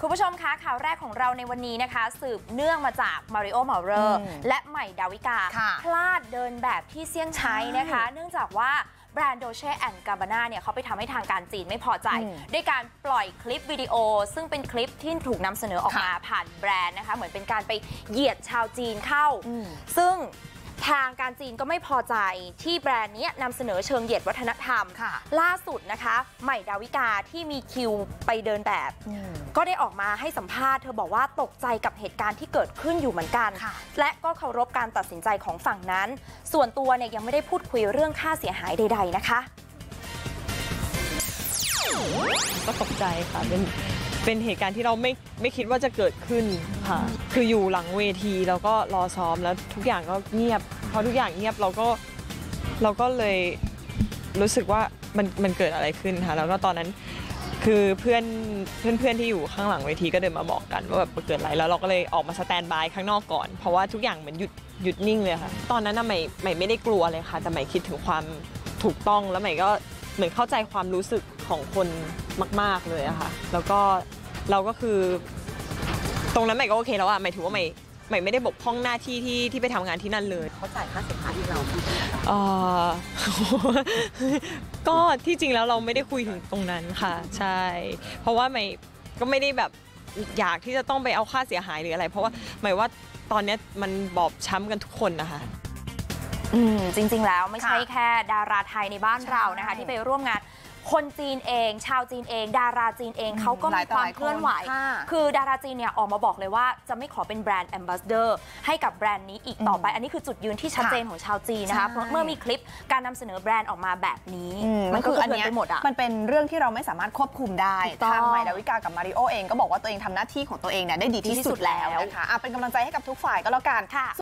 คุณผู้ชมคะข่าวแรกของเราในวันนี้นะคะ สืบเนื่องมาจากมาริโอเมาเรอร์อืมและใหม่ดาวิกาค่ะพลาดเดินแบบที่เซี่ยงไฮ้นะคะ เนื่องจากว่าแบรนด์โดเช่แอนด์กาบาน่าเนี่ยเขาไปทำให้ทางการจีนไม่พอใจอืมด้วยการปล่อยคลิปวิดีโอ ซึ่งเป็นคลิปที่ถูกนำเสนอออกมาผ่านแบรนด์นะคะ เหมือนเป็นการไปเหยียดชาวจีนเข้าอืมซึ่ง ทางการจีนก็ไม่พอใจที่แบรนด์เนี้ยนำเสนอเชิงเหยียดวัฒนธรรมค่ะล่าสุดนะคะ ใหม่ดาวิกาที่มีคิวไปเดินแบบ ก็ได้ออกมาให้สัมภาษณ์เธอบอกว่าตกใจกับเหตุการณ์ที่เกิดขึ้นอยู่เหมือนกันค่ะและก็เคารพการตัดสินใจของฝั่งนั้น ส่วนตัวเนี่ยยังไม่ได้พูดคุยเรื่องค่าเสียหายใด ๆนะคะ ก็ตกใจค่ะเป็น เป็นเหตุการณ์ที่เราไม่ไม่คิดว่าจะเกิดขึ้นค่ะ คืออยู่หลังเวทีแล้วก็รอซ้อมแล้วทุกอย่างก็เงียบพอทุกอย่างเงียบเราก็เราก็เลยรู้สึกว่ามันมันเกิดอะไรขึ้นค่ะ แล้วก็ตอนนั้นคือเพื่อนเพื่อนเพื่อนที่อยู่ข้างหลังเวทีก็เดินมาบอกกันว่าแบบเกิดอะไรแล้วเราก็เลยออกมาสแตนบายข้างนอกก่อน เพราะว่าทุกอย่างเหมือนหยุดหยุดนิ่งเลยค่ะ ตอนนั้นน่ะใหม่ใหม่ไม่ได้กลัวเลยค่ะ แต่ใหม่คิดถึงความถูกต้องแล้วใหม่ก็เหมือนเข้าใจความรู้สึกของคนมาก ๆเลยอะค่ะ แล้วก็ เราก็คือ ตรงนั้นใหม่ก็โอเคแล้วอะหมายถึงว่าใหม่ใหม่ไม่ได้บกพร่องหน้าที่ที่ที่ไปทำงานที่นั่นเลยเขาจ่ายค่าเสียหายให้เราเอ่อ ก็ที่จริงแล้วเราไม่ได้คุยถึงตรงนั้นค่ะ ใช่ เพราะว่าใหม่ก็ไม่ได้แบบอยากที่จะต้องไปเอาค่าเสียหายหรืออะไร เพราะว่าหมายว่าตอนเนี้ยมันบอบช้ำกันทุกคนนะคะ อืมจริง ๆ แล้วไม่ใช่ค่ะแค่ดาราไทยในบ้านเรานะคะ ใช่ ที่ไปร่วมงาน คนจีนเอง ชาวจีนเอง ดาราจีนเองอืมเขาก็หมีลายต่คอวามหลายคนเคลื่อนไหวค่ะคือดาราจีนเนี่ยออกมาบอกเลยว่าจะไม่ขอเป็นแบรนด์แอมบาสเดอร์ให้กับแบรนด์นี้อีกต่อไป อันนี้คือจุดยืนที่ชัดเจนของชาวจีนนะคะใช่เพราะเมื่อมีคลิปการนำเสนอแบรนด์ออกมาแบบนี้อืมมันก็คืออันเกิดเนี้ยไปหมดอะมันเป็นเรื่องที่เราไม่สามารถควบคุมได้ถูกต้องทางใหม่ดาวิกากับมาริโอเองก็บอกว่าตัวเองทำหน้าที่ของตัวเองเนี่ยได้ดีที่ดีที่สุสุดดแล้วแล้วนะคะอะเป็นกำลังใจให้กับทุกฝ่ายก็แล้วกันค่ะ